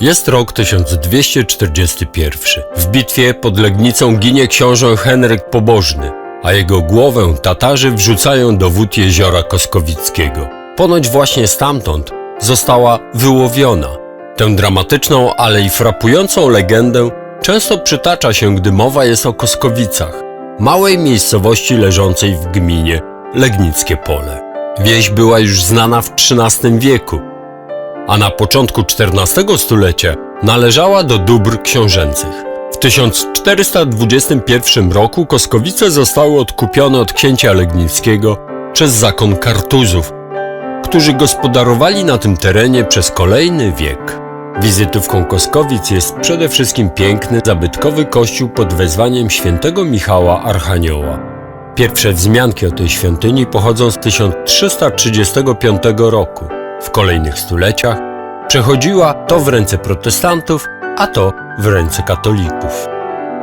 Jest rok 1241. W bitwie pod Legnicą ginie książę Henryk Pobożny, a jego głowę Tatarzy wrzucają do wód jeziora Koskowickiego. Ponoć właśnie stamtąd została wyłowiona. Tę dramatyczną, ale i frapującą legendę często przytacza się, gdy mowa jest o Koskowicach, małej miejscowości leżącej w gminie Legnickie Pole. Wieś była już znana w XIII wieku, a na początku XIV stulecia należała do dóbr książęcych. W 1421 roku Koskowice zostały odkupione od księcia Legnickiego przez zakon Kartuzów, którzy gospodarowali na tym terenie przez kolejny wiek. Wizytówką Koskowic jest przede wszystkim piękny, zabytkowy kościół pod wezwaniem świętego Michała Archanioła. Pierwsze wzmianki o tej świątyni pochodzą z 1335 roku. W kolejnych stuleciach przechodziła to w ręce protestantów, a to w ręce katolików.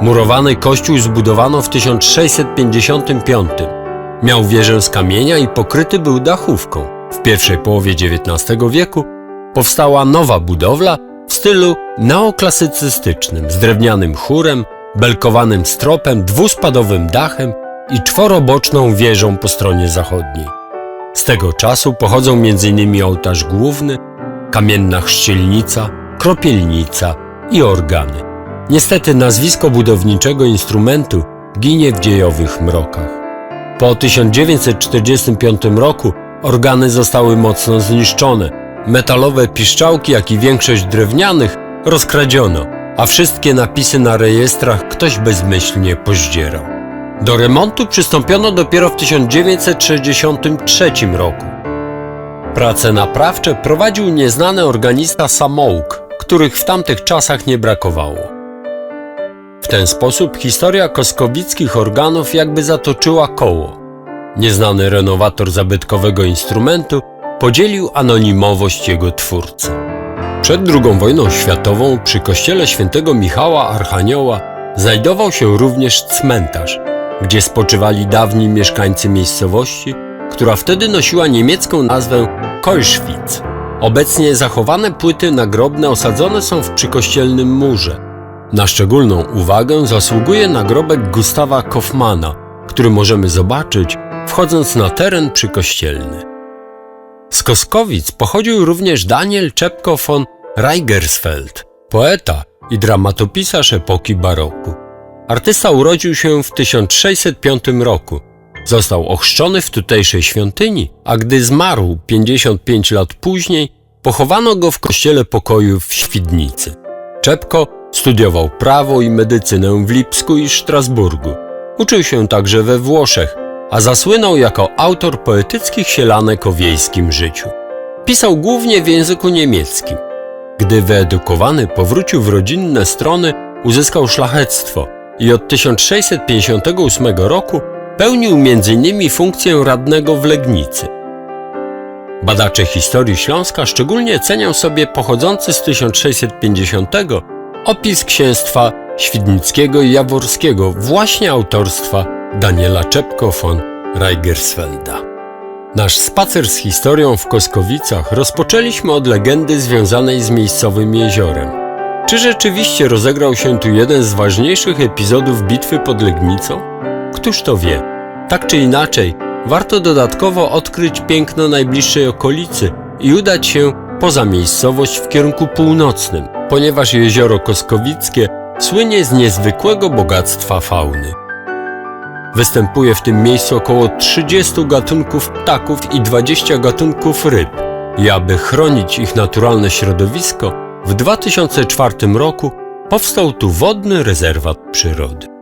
Murowany kościół zbudowano w 1655. Miał wieżę z kamienia i pokryty był dachówką. W pierwszej połowie XIX wieku powstała nowa budowla w stylu neoklasycystycznym z drewnianym chórem, belkowanym stropem, dwuspadowym dachem i czworoboczną wieżą po stronie zachodniej. Z tego czasu pochodzą m.in. ołtarz główny, kamienna chrzcielnica, kropielnica i organy. Niestety nazwisko budowniczego instrumentu ginie w dziejowych mrokach. Po 1945 roku organy zostały mocno zniszczone. Metalowe piszczałki, jak i większość drewnianych rozkradziono, a wszystkie napisy na rejestrach ktoś bezmyślnie pozdzierał. Do remontu przystąpiono dopiero w 1963 roku. Prace naprawcze prowadził nieznany organista Samouk, których w tamtych czasach nie brakowało. W ten sposób historia koskowickich organów jakby zatoczyła koło. Nieznany renowator zabytkowego instrumentu podzielił anonimowość jego twórcy. Przed II wojną światową przy kościele świętego Michała Archanioła znajdował się również cmentarz, gdzie spoczywali dawni mieszkańcy miejscowości, która wtedy nosiła niemiecką nazwę Keuschwitz. Obecnie zachowane płyty nagrobne osadzone są w przykościelnym murze. Na szczególną uwagę zasługuje nagrobek Gustawa Kaufmana, który możemy zobaczyć wchodząc na teren przykościelny. Z Koskowic pochodził również Daniel Czepko von Reigersfeld, poeta i dramatopisarz epoki baroku. Artysta urodził się w 1605 roku. Został ochrzczony w tutejszej świątyni, a gdy zmarł 55 lat później, pochowano go w kościele pokoju w Świdnicy. Czepko studiował prawo i medycynę w Lipsku i Strasburgu. Uczył się także we Włoszech, a zasłynął jako autor poetyckich sielanek o wiejskim życiu. Pisał głównie w języku niemieckim. Gdy wyedukowany powrócił w rodzinne strony, uzyskał szlachectwo i od 1658 roku pełnił m.in. funkcję radnego w Legnicy. Badacze historii Śląska szczególnie cenią sobie pochodzący z 1650 opis księstwa Świdnickiego i Jaworskiego właśnie autorstwa Daniela Czepko von Reigersfelda. Nasz spacer z historią w Koskowicach rozpoczęliśmy od legendy związanej z miejscowym jeziorem. Czy rzeczywiście rozegrał się tu jeden z ważniejszych epizodów bitwy pod Legnicą? Któż to wie? Tak czy inaczej, warto dodatkowo odkryć piękno najbliższej okolicy i udać się poza miejscowość w kierunku północnym, ponieważ jezioro Koskowickie słynie z niezwykłego bogactwa fauny. Występuje w tym miejscu około 30 gatunków ptaków i 20 gatunków ryb. I aby chronić ich naturalne środowisko, w 2004 roku powstał tu wodny rezerwat przyrody.